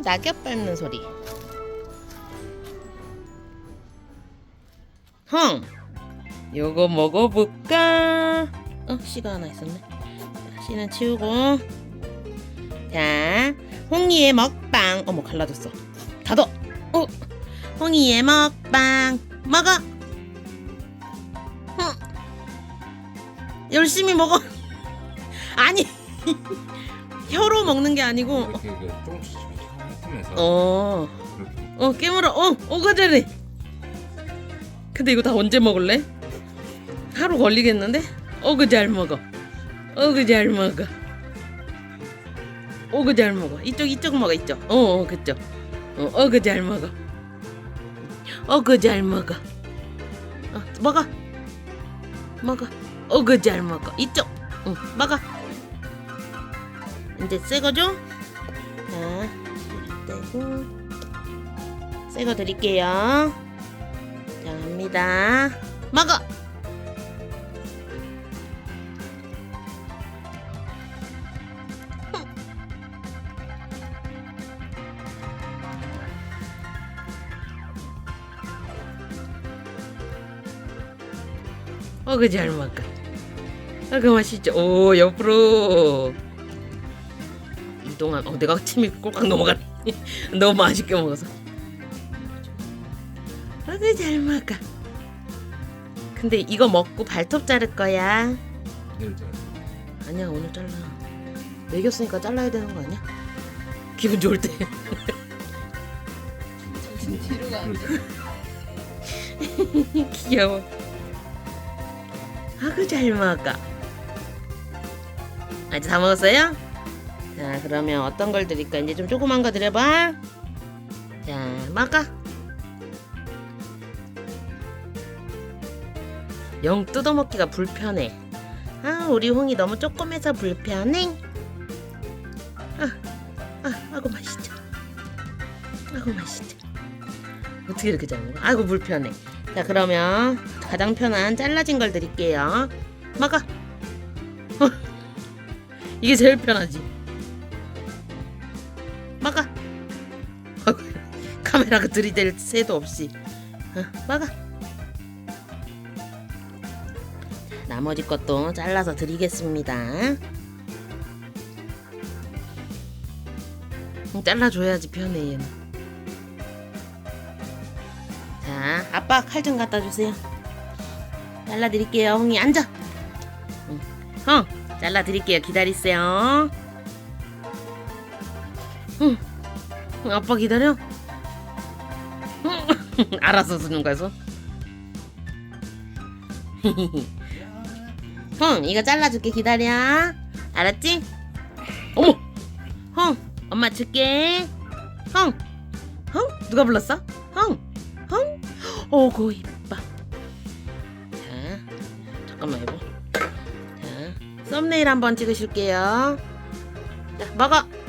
어, 낙엽 밟는 소리. 헝, 요거 먹어볼까? 어, 씨가 하나 있었네. 자, 씨는 치우고. 자, 홍이의 먹방. 어머, 갈라졌어. 닫어. 어, 홍이의 먹방. 먹어. 응. 열심히 먹어. 아니, 혀로 먹는 게 아니고. 이렇게 그 조금씩 핥으면서 어. 그렇게. 어 깨물어. 어 오가자래 근데 이거 다 언제 먹을래? 하루 걸리겠는데? 어그 잘 먹어. 어그 잘 먹어. 어그 잘 먹어. 이쪽 이쪽 먹어 이쪽. 어, 어 그쪽. 어 어그 잘 먹어. 어그 잘 먹어. 어 먹어. 먹어. 어그 잘 먹어. 이쪽. 응 먹어. 이제 새거 줘? 자 떼고 새 거 드릴게요. 자, 갑니다. 먹어! 어 그 잘 먹어. 어그 맛있죠? 오, 옆으로. 이동한, 어, 내가 침이 꼴깍 넘어가네. 너무 맛있게 먹어서. 어그 잘 먹어. 근데 이거 먹고 발톱 자를 거야. 내일 잘 아니야 오늘 잘라. 먹였으니까 잘라야 되는 거 아니야? 기분 좋을 때. 뒤로 가. 귀여워. 아그 잘 먹어. 아직 다 먹었어요? 자 그러면 어떤 걸 드릴까? 이제 좀 조그만 거 드려봐. 자 먹어. 영 뜯어먹기가 불편해. 아 우리 홍이 너무 조그매서 불편해. 아, 아, 아고 맛있죠. 아고 맛있죠. 어떻게 이렇게 잘 먹어? 아이고 불편해. 자 그러면 가장 편한 잘라진 걸 드릴게요. 어, 이게 제일 편하지. 카메라가 들이댈 새도 없이. 어, 먹어. 나머지 것도 잘라서 드리겠습니다. 음, 잘라줘야지 편해 얘는. 자, 아빠 칼 좀 갖다 주세요. 잘라드릴게요. 홍이 앉아. 응. 형, 잘라드릴게요. 기다리세요. 응. 응, 아빠 기다려. 거야, 손. 형, 이거 잘라줄게. 기다려. 알았지? 어머! 형, 엄마 줄게. 형, 형, 누가 불렀어? 형, 형. 오고 이뻐. 자, 잠깐만 여보. 자, 썸네일 한번 찍으실게요. 자, 먹어.